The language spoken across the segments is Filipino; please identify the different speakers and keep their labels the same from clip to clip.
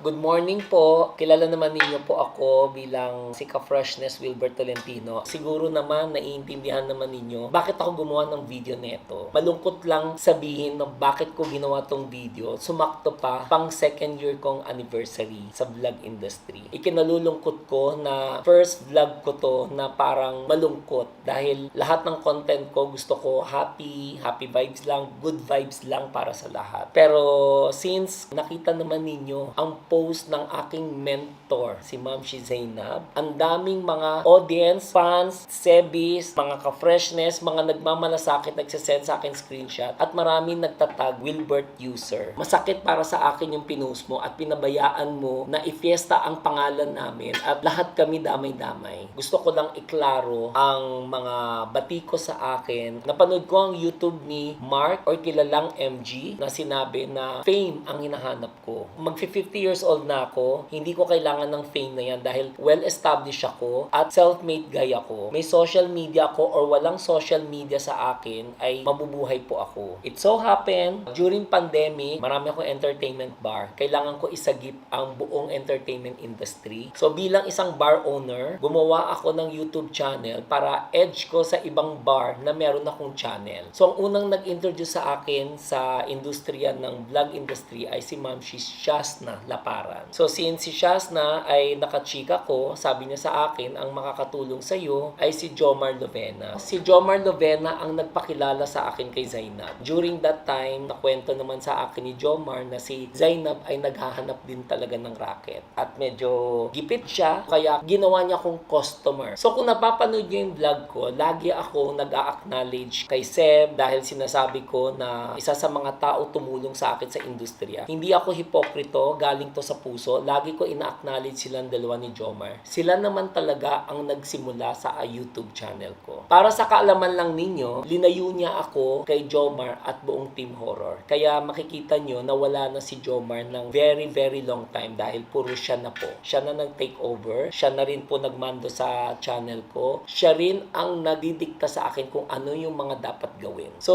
Speaker 1: Good morning po. Kilala naman ninyo po ako bilang Sika Freshness Wilbert Tolentino. Siguro naman naiintindihan naman ninyo bakit ako gumawa ng video neto. Malungkot lang sabihin na bakit ko ginawa tong video. Sumakto pa pang second year kong anniversary sa vlog industry. Ikinalulungkot ko na first vlog ko to na parang malungkot dahil lahat ng content ko gusto ko happy, happy vibes lang, good vibes lang para sa lahat. Pero since nakita naman ninyo ang post ng aking mentor, si Ma'am Zainab, ang daming mga audience, fans, sebis, mga ka-freshness, mga nagmamalasakit, nagsasend sa akin screenshot, at maraming nagtatag Wilbert user. Masakit para sa akin yung pinost mo at pinabayaan mo na ifiesta ang pangalan namin at lahat kami damay-damay. Gusto ko lang iklaro ang mga batiko sa akin. Napanood ko ang YouTube ni Mark or kilalang MG na sinabi na fame ang hinahanap ko. Mag 50 years old na ako, hindi ko kailangan ng fame na yan dahil well-established ako at self-made guy ako. May social media ako or walang social media sa akin ay mabubuhay po ako. It so happen, during pandemic, marami akong entertainment bar. Kailangan ko isagip ang buong entertainment industry. So bilang isang bar owner, gumawa ako ng YouTube channel para edge ko sa ibang bar na meron akong channel. So ang unang nag-introduce sa akin sa industriya ng vlog industry ay si Ma'am Shi Shasna Laparan. So since si Shasna ay nakachika ko, sabi niya sa akin, ang makakatulong sa iyo ay si Jomar Lovena. Si Jomar Lovena ang nagpakilala sa akin kay Zainab. During that time, nakwento naman sa akin ni Jomar na si Zainab ay naghahanap din talaga ng racket. At medyo gipit siya, kaya ginawa niya akong customer. So kung napapanood niyo yung vlog ko, lagi ako nag-acknowledge kay Seb dahil sinasabi ko na isa sa mga tao tumulong sa akin sa industriya. Hindi ako hipokrito, galing to sa puso. Lagi ko ina-acknowledge silang dalawa ni Jomar. Sila naman talaga ang nagsimula sa YouTube channel ko. Para sa kaalaman lang ninyo, linayo niya ako kay Jomar at buong Team Horror. Kaya makikita nyo na wala na si Jomar ng very very long time dahil puro siya na po. Siya na nag-take over. Siya na rin po nagmando sa channel ko. Siya rin ang nagdidikta sa akin kung ano yung mga dapat gawin. So,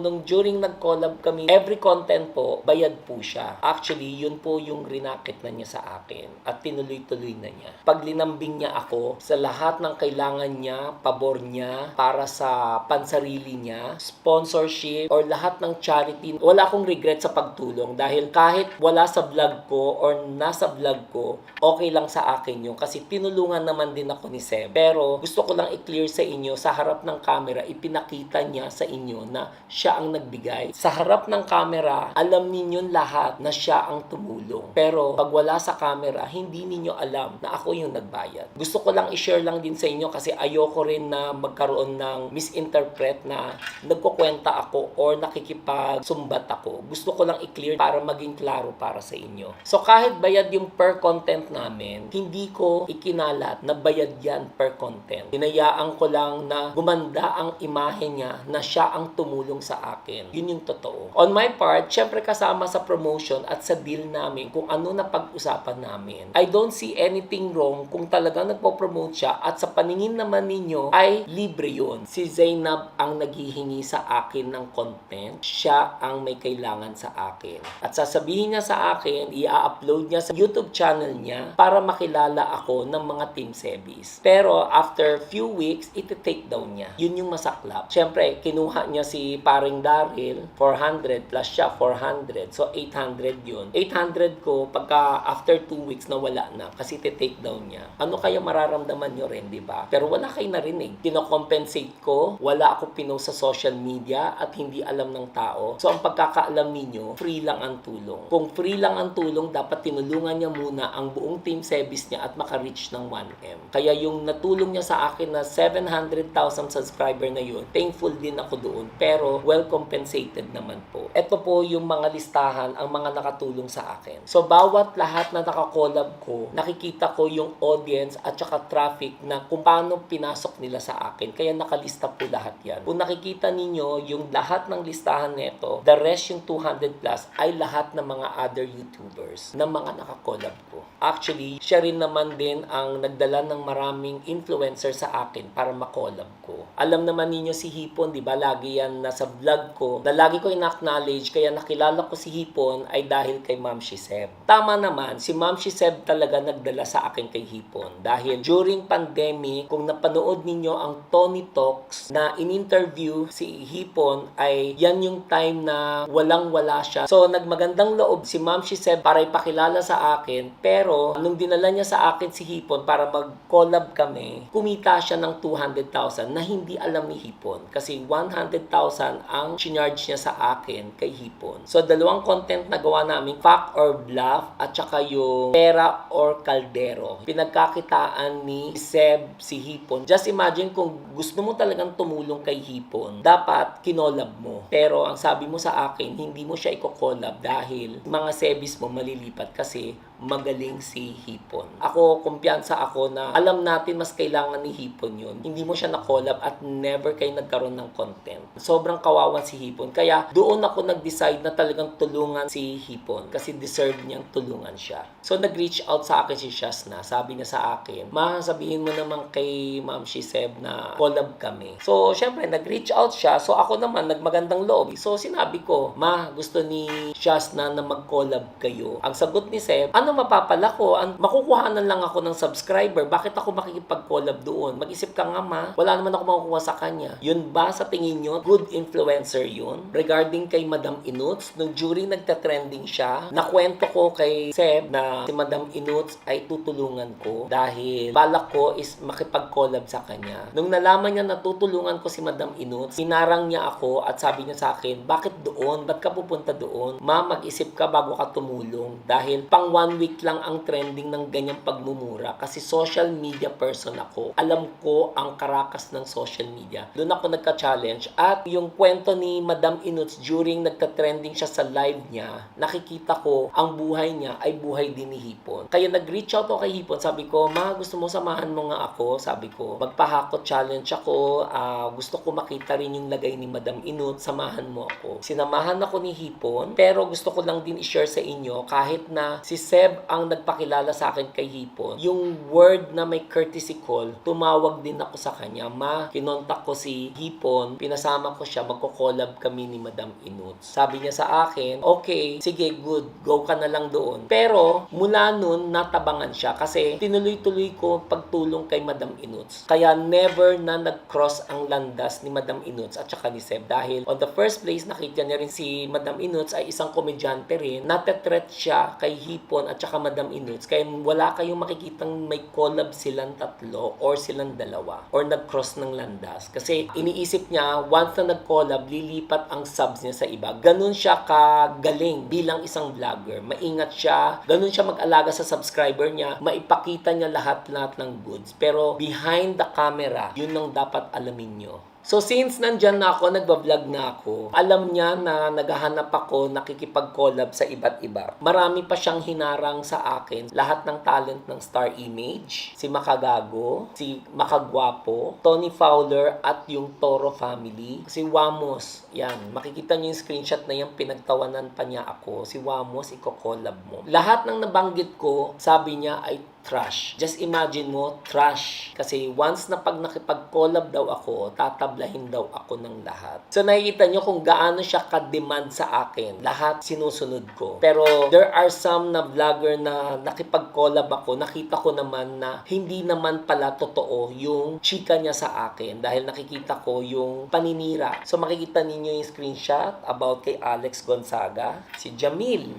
Speaker 1: nung during nag-collab kami, every content po, bayad po siya. Actually, yun po yung rinakit na niya sa akin at tinuloy-tuloy na niya. Pag linambing niya ako sa lahat ng kailangan niya, pabor niya, para sa pansarili niya, sponsorship, or lahat ng charity, wala akong regret sa pagtulong dahil kahit wala sa vlog ko or nasa vlog ko, okay lang sa akin yun kasi tinulungan naman din ako ni Seb. Pero gusto ko lang i-clear sa inyo sa harap ng camera, ipinakita niya sa inyo na siya ang nagbigay. Sa harap ng camera, alam ninyo lahat na siya ang tumulong. Pero pag wala sa camera, hindi ninyo alam na ako yung nagbayad. Gusto ko lang i-share lang din sa inyo kasi ayoko rin na magkaroon ng misinterpret na nagkukwenta ako or nakikipag-sumbat ako. Gusto ko lang i-clear para maging klaro para sa inyo. So kahit bayad yung per content namin, hindi ko ikinalat na bayad yan per content. Hinayaan ko lang na gumanda ang imahe niya na siya ang tumulong sa akin. Yun yung totoo. On my part, syempre kasama sa promotion at sa deal namin kung ano na pag-usapan namin. I don't see anything wrong kung talagang nagpo-promote siya at sa paningin naman ninyo ay libre yun. Si Zainab ang naghihingi sa akin ng content. Siya ang may kailangan sa akin. At sasabihin niya sa akin, i-upload niya sa YouTube channel niya para makilala ako ng mga Team Sebis. Pero after few weeks, iti-take down niya. Yun yung masaklap. Siyempre, kinuha niya si paring Daryl, 400 plus siya, 400. So, 800 yun. 800 ko, pagka after 2 weeks na wala na, kasi iti-take down niya. Ano kaya mararamdaman nyo rin, di ba? Pero wala kayo narinig. Kinocompensate ko, wala ako pinost sa social media at hindi alam ng tao. So, ang pagkakaalam ninyo, free lang ang tulong. Kung free lang ang tulong, dapat tinulungan niya muna ang buong team service niya at maka-reach ng 1M. Kaya yung natulong niya sa akin na 700,000 subscriber na yun, thankful din ako doon. Pero well compensated naman po. Ito po yung mga listahan, ang mga nakatulong sa akin. So bawat lahat na nakakolab ko, nakikita ko yung audience at saka traffic na kung paano pinasok nila sa akin. Kaya nakalista po lahat yan. Kung nakikita ninyo yung lahat ng listahan nito, the rest yung 200 plus ay lahat ng mga other YouTubers na mga nakakolab ko. Actually, siya rin naman din ang nagdala ng maraming influencer sa akin para makolab ko. Alam naman ninyo si Hipon, di ba? Lagi yan nasa vlog ko na lagi ko in-acknowledge kaya nakilala ko si Hipon ay dahil kay Ma'am Shisep. Seb. Tama naman, si Ma'am si Seb talaga nagdala sa akin kay Hipon. Dahil during pandemic, kung napanood ninyo ang Tony Talks na in-interview si Hipon, ay yan yung time na walang-wala siya. So, nagmagandang loob si Ma'am si Seb para ipakilala sa akin. Pero, nung dinala niya sa akin si Hipon para mag-collab kami, kumita siya ng 200,000 na hindi alam ni Hipon. Kasi 100,000 ang charge niya sa akin kay Hipon. So, dalawang content na gawa namin, fact or bluff, at saka yung pera or kaldero. Pinagkakitaan ni Seb si Hipon. Just imagine kung gusto mo talagang tumulong kay Hipon, dapat kinolab mo. Pero ang sabi mo sa akin, hindi mo siya iko-collab dahil mga sebis mo malilipat kasi magaling si Hipon. Ako, kumpiyansa ako na alam natin mas kailangan ni Hipon yun. Hindi mo siya na-collab at never kayo nagkaroon ng content. Sobrang kawawan si Hipon. Kaya doon ako nag-decide na talagang tulungan si Hipon kasi deserve niyang tulungan siya. So nag-reach out sa akin si Shasna. Sabi niya sa akin, Ma, sabihin mo naman kay Ma'am Shiseb na collab kami. So syempre nag-reach out siya. So ako naman nagmagandang loob. So sinabi ko, Ma, gusto ni Shasna na mag-collab kayo. Ang sagot ni Seb, ano mapapala ko? Ang, makukuhanan lang ako ng subscriber. Bakit ako makikipag-collab doon? Mag-isip ka nga ma, wala naman ako makukuha sa kanya. Yun ba sa tingin nyo, good influencer yun? Regarding kay Madam Inuts, nung during nagta-trending siya, nakwento ko kay Seb na si Madam Inuts ay tutulungan ko dahil balak ko is makipag-collab sa kanya. Nung nalaman niya na tutulungan ko si Madam Inuts, hinarang niya ako at sabi niya sa akin, bakit doon? Ba't ka pupunta doon? Ma, mag-isip ka bago ka tumulong. Dahil pang one week lang ang trending ng ganyang pagmumura kasi social media person ako. Alam ko ang karakas ng social media. Doon ako nagka-challenge at yung kwento ni Madam Inuts during nagka-trending siya sa live niya, nakikita ko ang buhay niya ay buhay din ni Hipon. Kaya nag-reach out ako kay Hipon. Sabi ko, ma, gusto mo samahan mo nga ako? Sabi ko, magpahakot challenge ako. Ah, gusto ko makita rin yung lagay ni Madam Inut. Samahan mo ako. Sinamahan ako ni Hipon. Pero gusto ko lang din i-share sa inyo kahit na si Seb ang nagpakilala sa akin kay Hipon. Yung word na may courtesy call, tumawag din ako sa kanya. Ma, kinontak ko si Hipon. Pinasama ko siya. Magko-collab kami ni Madam Inut. Sabi niya sa akin, okay, sige, good. Go ka na lang doon. Pero mula nun, natabangan siya kasi tinuloy-tuloy ko pagtulong kay Madam Inuts. Kaya never na nag-cross ang landas ni Madam Inuts at saka ni Seb dahil on the first place nakita niya rin si Madam Inuts ay isang komedyante rin. Natetret siya kay Hipon at saka Madam Inuts kaya wala kayong makikitang may collab silang tatlo or silang dalawa or nag-cross ng landas. Kasi iniisip niya once na nag-collab, lilipat ang subs niya sa iba. Ganun siya kagaling bilang isang vlogger. Maingat siya, ganun siya mag-alaga sa subscriber niya, maipakita niya lahat-lahat ng goods. Pero behind the camera, yun ang dapat alamin nyo. So since nandyan na ako, nagbablog na ako, alam niya na naghahanap ako, nakikipag-collab sa iba't iba. Marami pa siyang hinarang sa akin. Lahat ng talent ng Star Image, si Makagago, si Makagwapo, Tony Fowler, at yung Toro Family. Si Wamos, yan. Makikita niyo yung screenshot na yan, pinagtawanan pa niya ako. Si Wamos, iko-collab mo. Lahat ng nabanggit ko, sabi niya ay trash. Just imagine mo, trash. Kasi once na pag nakipag-collab daw ako, tatablahin daw ako ng lahat. So nakikita nyo kung gaano siya ka-demand sa akin. Lahat sinusunod ko. Pero there are some na vlogger na nakipag-collab ako, nakita ko naman na hindi naman pala totoo yung chika niya sa akin dahil nakikita ko yung paninira. So makikita ninyo yung screenshot about kay Alex Gonzaga, si Jamil.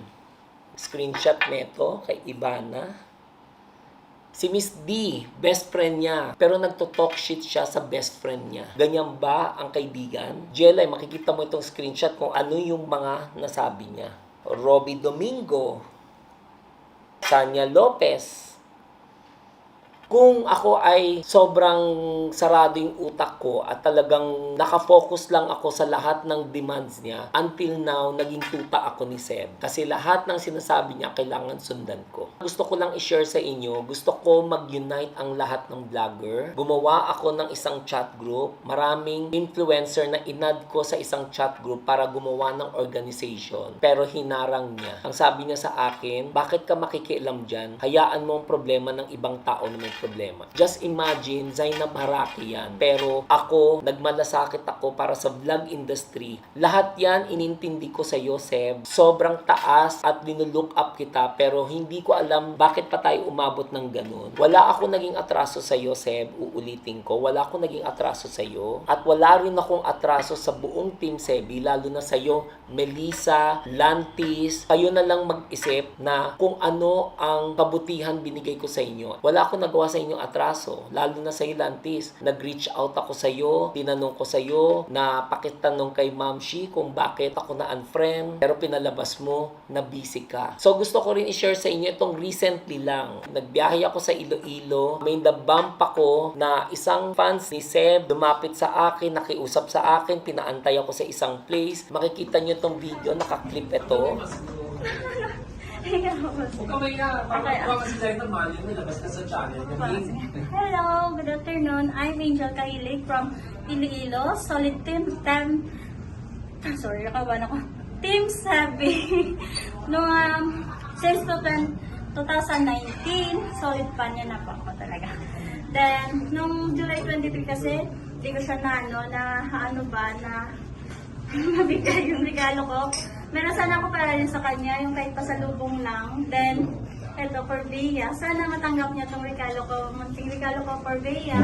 Speaker 1: Screenshot nito kay Ibana. Si Miss D, best friend niya. Pero nagto-talk shit siya sa best friend niya. Ganyan ba ang kaibigan? Jelay, makikita mo itong screenshot kung ano yung mga nasabi niya. Robbie Domingo. Sanya Lopez. Kung ako ay sobrang sarado utak ko at talagang nakafocus lang ako sa lahat ng demands niya, until now, naging tuta ako ni Seb. Kasi lahat ng sinasabi niya, kailangan sundan ko. Gusto ko lang i-share sa inyo, gusto ko mag-unite ang lahat ng vlogger. Gumawa ako ng isang chat group. Maraming influencer na inad ko sa isang chat group para gumawa ng organization. Pero hinarang niya. Ang sabi niya sa akin, bakit ka makikialam dyan? Hayaan mo ang problema ng ibang tao na may problema. Just imagine, Zainab Haraki yan. Pero ako, nagmalasakit ako para sa vlog industry. Lahat yan, inintindi ko sa iyo, Seb. Sobrang taas at linulook up kita pero hindi ko alam bakit pa tayo umabot ng ganun. Wala ako naging atraso sa iyo, Seb. Uulitin ko. Wala ako naging atraso sa iyo. At wala rin akong atraso sa buong team Sebi, lalo na sa iyo, Melissa, Lantis. Kayo na lang mag-isip na kung ano ang kabutihan binigay ko sa inyo. Wala akong nagawa sa inyo atraso, lalo na sa iyo, Lantis. Nag-reach out ako sa iyo, tinanong ko sa iyo, na pakitanong kay Ma'am Shi kung bakit ako na unfriend, pero pinalabas mo na busy ka. So gusto ko rin i-share sa inyo itong recently lang. Nagbiyahe ako sa Iloilo, may nabump ako na isang fans ni Seb lumapit sa akin, nakiusap sa akin, pinaantay ako sa isang place. Makikita nyo itong video, nakaklip ito. Huwag ka may na,
Speaker 2: Makakuha
Speaker 1: kasi dahil na mali, nilabas ka sa channel.
Speaker 2: Hello, good afternoon. I'm Angel Kahilig from Iloilo. Solid Team 10. Sorry, nakaban ako. Team 7. no, um, since to 10 2019, solid fan niya na po ako talaga. Then, nung July 23 kasi, hindi ko siya na ano, na ano ba, na mabigay yung regalo ko. Meron sana ako para rin sa kanya, yung kahit pasalubong lang. Then, eto for Bea. Sana matanggap niya tong regalo ko. Munting regalo ko for Bea.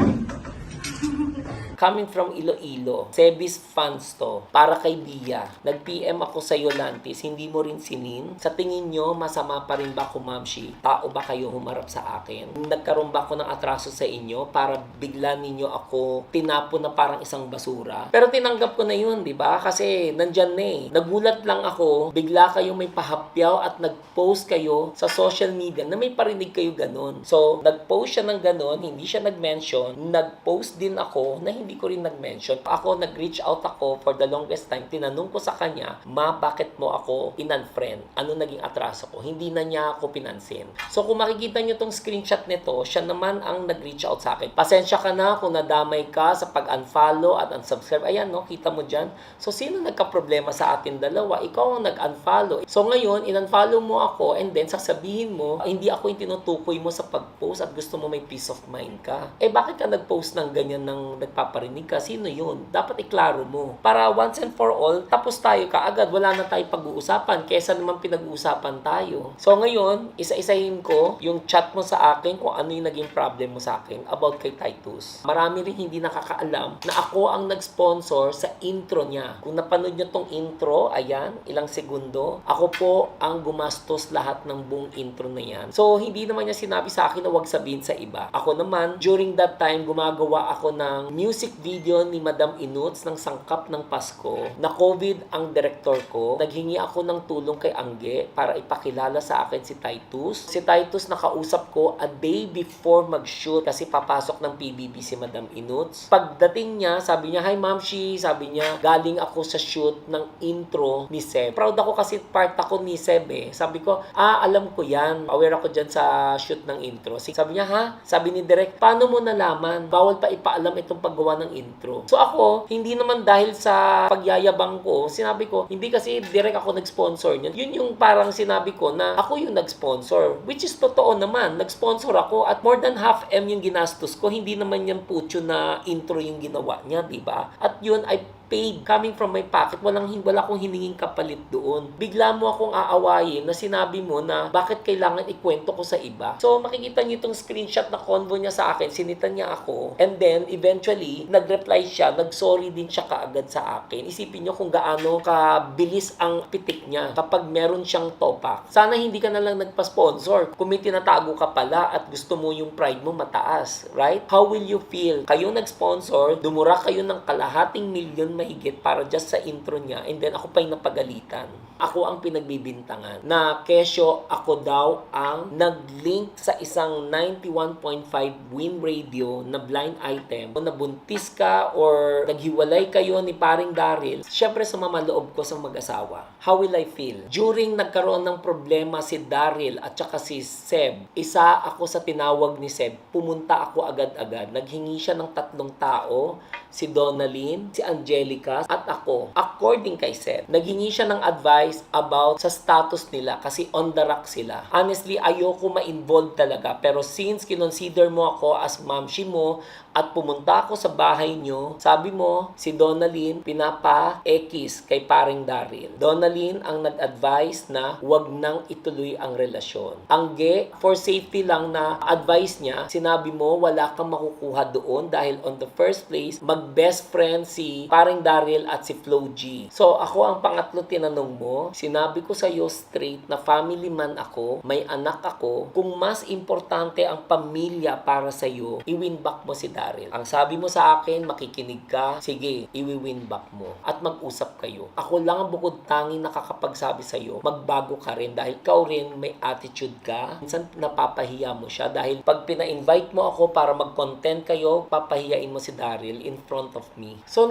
Speaker 1: Coming from Iloilo, Sebis fans to, para kay Bia. Nag-PM ako sa iyo, Lantis, hindi mo rin sinin. Sa tingin nyo, masama pa rin ba ako, Mamshi? Tao ba kayo humarap sa akin? Nagkaroon ba ako ng atraso sa inyo para bigla ninyo ako tinapon na parang isang basura? Pero tinanggap ko na yun, di ba? Kasi nandyan na eh. Nagulat lang ako, bigla kayo may pahapyaw at nag-post kayo sa social media na may parinig kayo ganun. So, nag-post siya ng ganun, hindi siya nag-mention, nag-post din ako na hindi ko rin nag-mention. Ako, nag-reach out ako for the longest time. Tinanong ko sa kanya, Ma, bakit mo ako in-unfriend? Ano naging atraso ko? Hindi na niya ako pinansin. So, kung makikita niyo tong screenshot nito, siya naman ang nag-reach out sa akin. Pasensya ka na kung nadamay ka sa pag-unfollow at unsubscribe. Ayan, no? Kita mo dyan. So, sino nagka-problema sa atin dalawa? Ikaw ang nag-unfollow. So, ngayon, in-unfollow mo ako and then sasabihin mo, hindi ako yung tinutukoy mo sa pag-post at gusto mo may peace of mind ka. Eh, bakit ka nag-post ng ganyan ng nagpaparinig ka? Sino yun? Dapat iklaro mo. Para once and for all, tapos tayo ka agad. Wala na tayo pag-uusapan. Kesa naman pinag-uusapan tayo. So, ngayon, isa-isahin ko yung chat mo sa akin kung ano yung naging problem mo sa akin about kay Titus. Marami rin hindi nakakaalam na ako ang nag-sponsor sa intro niya. Kung napanood nyo tong intro, ayan, ilang segundo, ako po ang gumastos lahat ng buong intro na yan. So, hindi naman niya sinabi sa akin na wag sabihin sa iba. Ako naman, during that time, gumagawa ako ng music video ni Madam Inuts ng Sangkap ng Pasko na COVID ang director ko. Naghingi ako ng tulong kay Angge para ipakilala sa akin si Titus. Si Titus nakausap ko a day before mag-shoot kasi papasok ng PBB si Madam Inuts. Pagdating niya, sabi niya, Hi Ma'am Shi, sabi niya, galing ako sa shoot ng intro ni Seb. Proud ako kasi part ako ni Seb eh. Sabi ko, ah, alam ko yan. Aware ako dyan sa shoot ng intro. Sabi niya, ha? Sabi ni Direk, paano mo nalaman? Bawal pa ipaalam itong paggawa ng intro. So ako, hindi naman dahil sa pagyayabang ko, sinabi ko, hindi kasi direct ako nag-sponsor niyan. Yun yung parang sinabi ko na ako yung nag-sponsor. Which is totoo naman. Nag-sponsor ako at more than half M yung ginastos ko. Hindi naman yan putyo na intro yung ginawa niya, di ba? At yun ay paid coming from my pocket. Walang, wala akong hiningin kapalit doon. Bigla mo akong aawayin na sinabi mo na bakit kailangan ikwento ko sa iba. So, makikita niyo itong screenshot na convo niya sa akin. Sinitan niya ako. And then, eventually, nag-reply siya. Nag-sorry din siya kaagad sa akin. Isipin niyo kung gaano kabilis ang pitik niya kapag meron siyang topak. Sana hindi ka na lang nagpa-sponsor. Kung may tinatago ka pala at gusto mo yung pride mo mataas. Right? How will you feel? Kayo nag-sponsor, dumura kayo ng kalahating milyon mahigit para just sa intro niya and then ako pa yung napagalitan. Ako ang pinagbibintangan na kesyo ako daw ang nag-link sa isang 91.5 Win Radio na blind item na buntis ka or naghiwalay kayo ni paring Daryl, syempre sa mamaloob ko sa mag-asawa. How will I feel? During nagkaroon ng problema si Daryl at saka si Seb, isa ako sa tinawag ni Seb, pumunta ako agad-agad. Naghingi siya ng tatlong tao, si Donalyn, si Angelica, Angelica at ako, according kay Seth, naghingi siya ng advice about sa status nila kasi on the rock sila. Honestly, ayoko ma-involve talaga pero since kinonsider mo ako as mamshi mo at pumunta ako sa bahay nyo, sabi mo, si Donalyn pinapa-ekis kay paring Daryl. Donalyn ang nag-advise na wag nang ituloy ang relasyon. Ang ge, for safety lang na advice niya, sinabi mo wala kang makukuha doon dahil on the first place, mag-best friend si paring Daryl at si Flo G. So ako ang pangatlo tinanong mo, sinabi ko sa iyo straight na family man ako, may anak ako, kung mas importante ang pamilya para sa iyo, i-win back mo si Daryl. Ang sabi mo sa akin, makikinig ka, sige, i-win back mo at mag-usap kayo. Ako lang ang bukod tanging nakakapagsabi sa iyo, magbago ka rin dahil ikaw rin may attitude ka. Minsan napapahiya mo siya dahil pag pina-invite mo ako para mag-content kayo, papahiyain mo si Daryl in front of me. So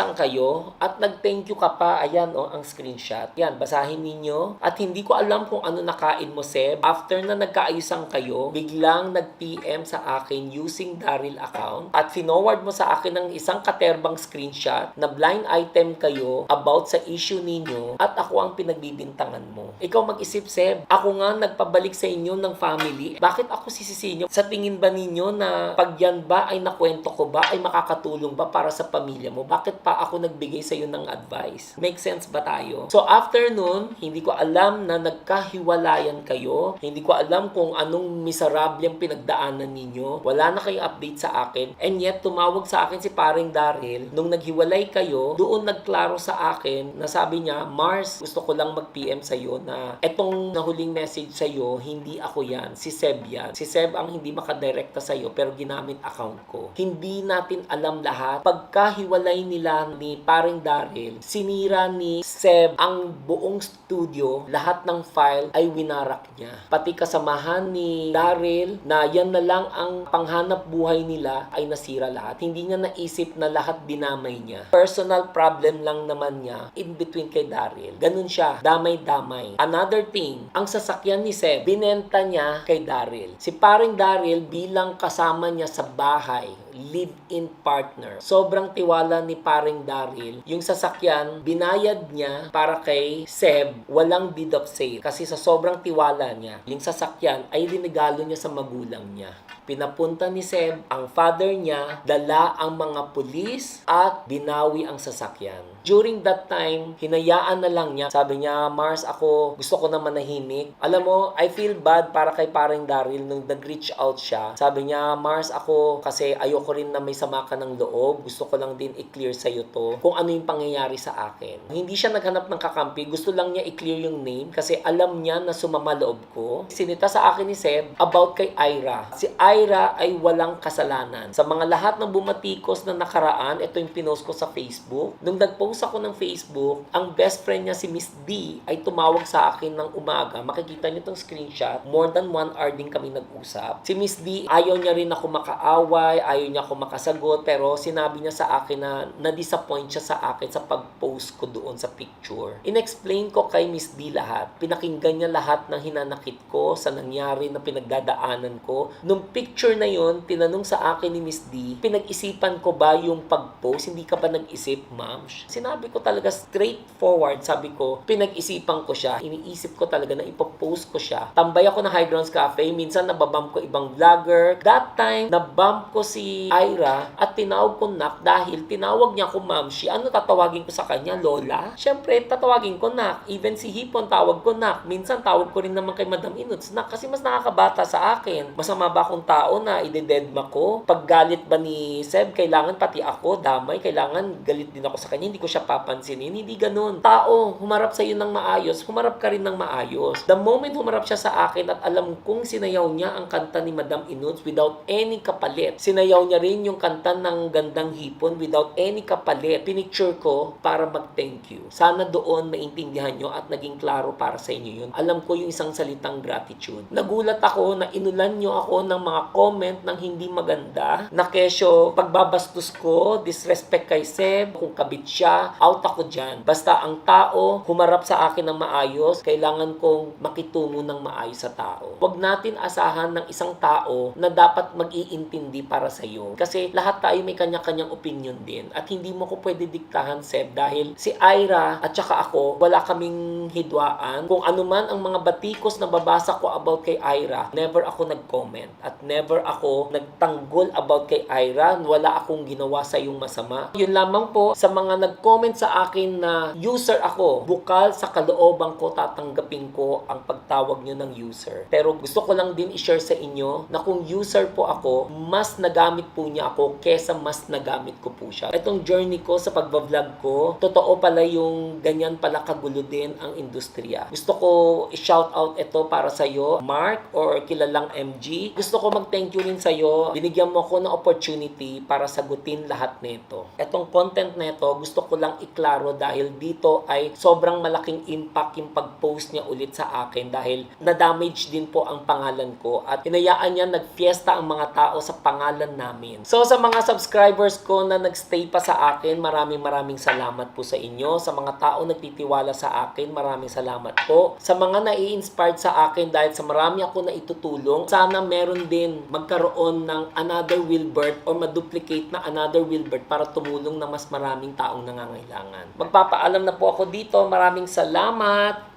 Speaker 1: nagkaayusan kayo at nag-thank you ka pa. Ayan oh, ang screenshot. Yan, basahin ninyo. At hindi ko alam kung ano nakain mo, Seb. After na nagkaayusan kayo, biglang nag-PM sa akin using Daryl account at finoward mo sa akin ng isang katerbang screenshot na blind item kayo about sa issue ninyo at ako ang pinagbibintangan mo. Ikaw mag-isip, Seb. Ako nga nagpabalik sa inyo ng family. Bakit ako sisisi nyo? Sa tingin ba ninyo na pag yan ba ay nakwento ko ba ay makakatulong ba para sa pamilya mo? Bakit pa ako nagbigay sa iyo ng advice? Make sense ba tayo? So after nun, hindi ko alam na nagkahiwalayan kayo. Hindi ko alam kung anong miserable ang pinagdaanan ninyo. Wala na kayong update sa akin. And yet, tumawag sa akin si paring Daryl. Nung naghiwalay kayo, doon nagklaro sa akin na sabi niya, Mars, gusto ko lang mag-PM sa iyo na etong nahuling message sa iyo, hindi ako yan. Si Seb yan. Si Seb ang hindi makadirekta sa iyo pero ginamit account ko. Hindi natin alam lahat. Pagkahiwalay nila ni paring Daryl, sinira ni Seb ang buong studio, lahat ng file ay winarak niya. Pati kasamahan ni Daryl na yan na lang ang panghanap buhay nila ay nasira lahat. Hindi niya naisip na lahat dinamay niya. Personal problem lang naman niya in between kay Daryl. Ganun siya, damay-damay. Another thing, ang sasakyan ni Seb, binenta niya kay Daryl. Si paring Daryl bilang kasama niya sa bahay, live-in partner. Sobrang tiwala ni paring Daryl. Yung sasakyan, binayad niya para kay Seb, walang deed of sale. Kasi sa sobrang tiwala niya, yung sasakyan ay linigalo niya sa magulang niya. Pinapunta ni Seb, ang father niya, dala ang mga pulis at binawi ang sasakyan. During that time, hinayaan na lang niya. Sabi niya, Mars, ako gusto ko na manahimik. Alam mo, I feel bad para kay paring Daryl nung nag-reach out siya. Sabi niya, Mars, ako kasi ayoko rin na may sama ka ng loob. Gusto ko lang din i-clear sa iyo to kung ano yung pangyayari sa akin. Hindi siya naghanap ng kakampi. Gusto lang niya i-clear yung name kasi alam niya na sumama loob ko. Sinita sa akin ni Seb about kay Ira. Si Ira ay walang kasalanan. Sa mga lahat ng bumatikos na nakaraan, ito yung pinost ko sa Facebook. Nung nag-post ako ng Facebook, ang best friend niya si Miss D ay tumawag sa akin ng umaga. Makikita niyo tong screenshot. More than one hour din kami nag-usap. Si Miss D, ayaw niya rin ako makaaway, ayaw niya ako makasagot, pero sinabi niya sa akin na na-disappoint siya sa akin sa pag-post ko doon sa picture. In-explain ko kay Miss D lahat. Pinakinggan niya lahat ng hinanakit ko sa nangyari na pinagdadaanan ko. Nung picture na yon tinanong sa akin ni Miss D, pinag-isipan ko ba yung pag-post? Hindi ka ba nag-isip, ma'am? Sinabi ko talaga straightforward, sabi ko, pinag-isipan ko siya. Iniisip ko talaga na ipopost ko siya. Tambay ako ng High Grounds Cafe, minsan nababump ko ibang vlogger. That time, nabump ko si Ira at tinawag ko Nak dahil tinawag niya ako Mamshi. Ano tatawagin ko sa kanya? Lola? Siyempre, tatawagin ko Nak. Even si Hipon, tawag ko Nak. Minsan, tawag ko rin naman kay Madam Inuts Nak kasi mas nakakabata sa akin. Masama ba akong tao na idededma ko? Pag galit ba ni Seb, kailangan pati ako, damay, kailangan galit din ako sa kanya. Hindi ko siya papansinin. Hindi ganun. Tao, humarap sa iyo ng maayos, humarap ka rin ng maayos. The moment humarap siya sa akin at alam kong sinayaw niya ang kanta ni Madam Inuts without any kapalit. Sinayaw niya rin yung kanta ng Gandang Hipon without any kapalit. Pinicture ko para mag-thank you. Sana doon maintindihan nyo at naging klaro para sa inyo yun. Alam ko yung isang salitang gratitude. Nagulat ako na inulan nyo ako ng mga comment ng hindi maganda na kesyo pagbabastos ko, disrespect kay Seb, kung kabit siya, out ako dyan. Basta ang tao humarap sa akin ng maayos, kailangan kong makitungo ng maayos sa tao. Huwag natin asahan ng isang tao na dapat mag-iintindi para sa iyo. Kasi lahat tayo may kanya-kanyang opinion din at hindi mo ko pwede diktahan Seb dahil si Ira at saka ako wala kaming hidwaan. Kung ano man ang mga batikos na babasa ko about kay Ira, never ako nag-comment at never ako nagtanggol about kay Ira. Wala akong ginawa sa iyong masama. Yun lamang po sa mga nag-comment sa akin na user ako, bukal sa kalooban ko tatanggapin ko ang pagtawag nyo ng user. Pero gusto ko lang din i-share sa inyo na kung user po ako, mas nagamit po niya ako kesa mas nagamit ko po siya. Itong journey ko sa pagbablog ko, totoo pala yung ganyan pala kagulo din ang industriya. Gusto ko i-shout out ito para sa iyo, Mark or kilalang MG. Gusto ko mag-thank you rin sa iyo. Binigyan mo ako ng opportunity para sagutin lahat nito. Itong content nito, gusto ko lang iklaro dahil dito ay sobrang malaking impact yung pag-post niya ulit sa akin dahil na-damage din po ang pangalan ko at hinayaan niya nagfiesta ang mga tao sa pangalan namin. So sa mga subscribers ko na nagstay pa sa akin, maraming maraming salamat po sa inyo. Sa mga tao nagtitiwala sa akin, maraming salamat po. Sa mga nai-inspired sa akin dahil sa marami ako na itutulong, sana meron din magkaroon ng another Wilbert or maduplicate na another Wilbert para tumulong na mas maraming taong nangangailangan. Magpapaalam na po ako dito. Maraming salamat.